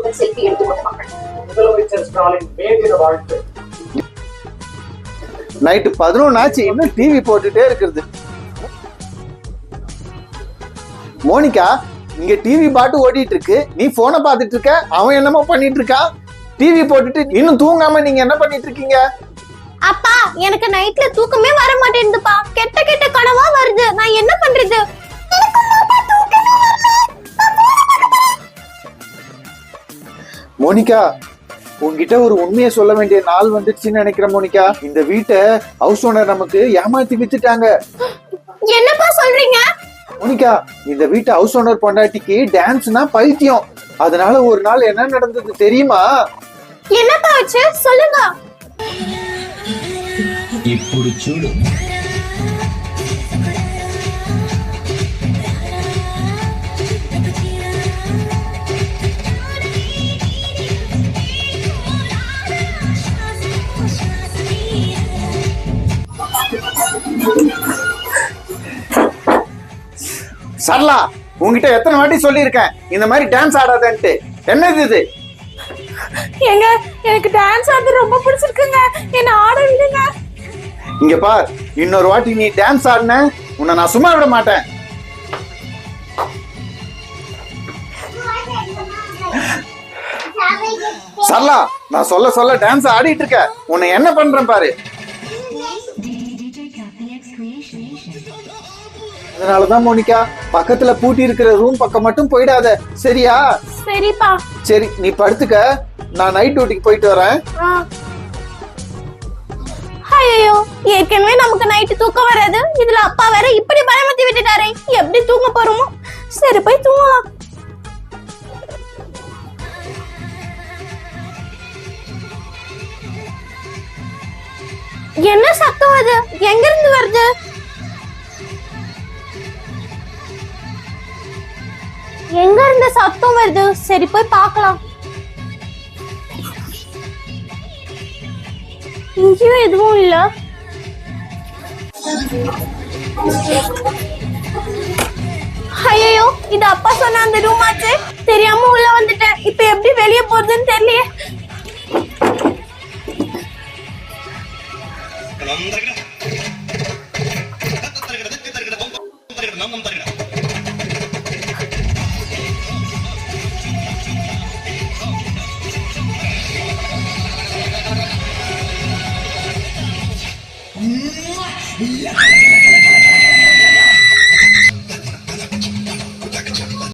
குழந்தைகளுடன் செல்ஃபி எடுத்துக்கொண்ட மக்கள் முதலமைச்சர் ஸ்டாலின் மேதின வாழ்த்து. நைட்டு பதினொன்னு ஆச்சு இன்னும் டிவி போட்டுட்டே இருக்கிறது. மோனிகா இங்க டிவி பாட்டு ஓடிட்டு இருக்கு நீ போனை பாத்துட்டு இருக்க அவன் என்னமோ பண்ணிட்டு இருக்கா டிவி போட்டுட்டு இன்னும் தூங்காம நீங்க என்ன பண்ணிட்டு இருக்கீங்க அப்பா எனக்கு நைட்ல தூக்கமே வர மாட்டேங்குதுப்பா. கெட்ட கெட்ட கனவா வருது. மோனிகா உன்கிட்ட ஒரு உண்மையை சொல்ல வேண்டிய நாள் வந்துடுச்சுன்னு நினைக்கிறேன் மோனிகா இந்த வீட்டை ஹவுஸ் ஓனர் நமக்கு ஏமாத்தி வித்துட்டாங்க என்னப்பா சொல்றீங்க மோனிகா இந்த வீட்டு ஹவுஸ் ஓனர் பொண்டாட்டிக்கு டான்ஸ்னா பைத்தியம் அதனால ஒரு நாள் என்ன நடந்தது தெரியுமா என்னப்பா ஆச்சு சொல்லுங்க ఇప్పుడు చూడు சரளா உன்கிட்ட எத்தனை வாட்டி சொல்லியிருக்கேன்? இந்த மாதிரி டான்ஸ் ஆடாதன்ட்டு. என்னது இது? எங்க எனக்கு டான்ஸ் ஆடுறது ரொம்ப பிடிச்சிருக்குங்க. என்ன ஆட விடுங்க. இங்க பார் இன்னொரு வாட்டி நீ டான்ஸ் ஆடின உன்னை நான் சும்மா விட மாட்டேன். சரளா நான் சொல்ல சொல்ல டான்ஸ் ஆடிட்டு இருக்க உன்னை என்ன பண்றேன் பாரு. அதனாலதான் மோனிகா பக்கத்துல பூட்டி இருக்கிற ரூம் பக்கம் மட்டும் போயிடாத. சரியா? சரிப்பா. சரி நீ படுத்துக்க. நான் நைட் டியூட்டிக்கு போயிட்டு வரேன். ஐயோ ஏற்கனவே நமக்கு நைட்டு தூக்கம் வராது. இதுல அப்பா வேற இப்படி பயமுத்தி விட்டுட்டாரே. எப்படி தூங்க போறோமோ? சரி போய் தூங்கலாம். என்ன சத்தம் அது? எங்க இருந்து வருது? எங்க இருந்த சத்தம் வருது? சரி போய் பார்க்கலாம். இங்கேயும் எதுவும் இல்ல. ஐயோ இது அப்பா சொன்ன அந்த ரூம் ஆச்சு. தெரியாம உள்ள வந்துட்டேன். இப்ப எப்படி வெளியே போறதுன்னு தெரியலையே. நம் தரகட நம் தரகட لا